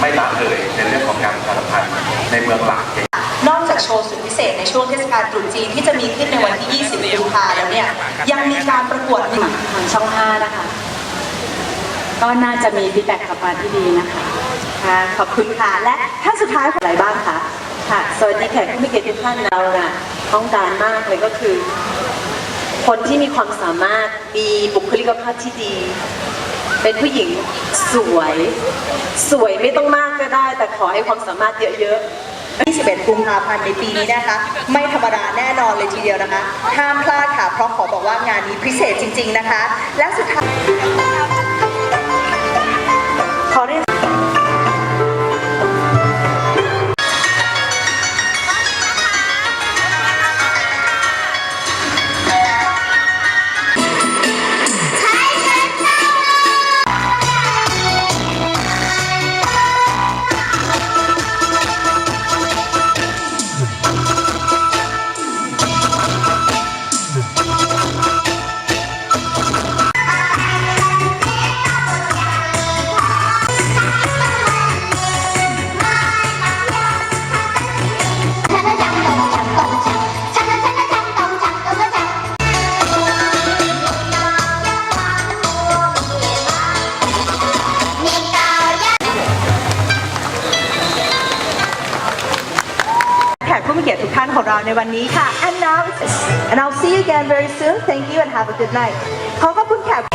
ไม่ละเลยในเรื่องของการประชาสัมพันธ์ในเมืองหลักนอกจากโชว์สุดพิเศษในช่วงเทศกาลตรุษจีนที่จะมีขึ้นในวันที่ 20กุมภาแล้วเนี่ย ยังมีการประกวดหนึ่งทางช่อง 5 นะคะ ก็น่าจะมีฟีดแบ็กกลับมาที่ดีนะคะค่ะขอบคุณค่ะ และท่านสุดท้ายของอะไรบ้างคะค่ะสวัสดีแขกผู้มีเกียรติทุกท่านเราน่ะต้องการมากเลยก็คือ คนที่มีความสามารถมีบุคลิกภาพที่ดี เป็นผู้หญิงสวย สวยไม่ต้องมากก็ได้ แต่ขอให้ความสามารถเยอะๆ 21 กุมภาพันธ์ในปีนี้นะคะ ไม่ธรรมดาแน่นอนเลยทีเดียวนะคะ ห้ามพลาดค่ะ เพราะขอบอกว่างานนี้พิเศษจริง ๆนะคะ และสุดท้าย ผู้เกียรติทุกท่านของเราในวันนี้ค่ะ and now and I'll see you again very soon thank you and have a good night ขอขอบคุณแขก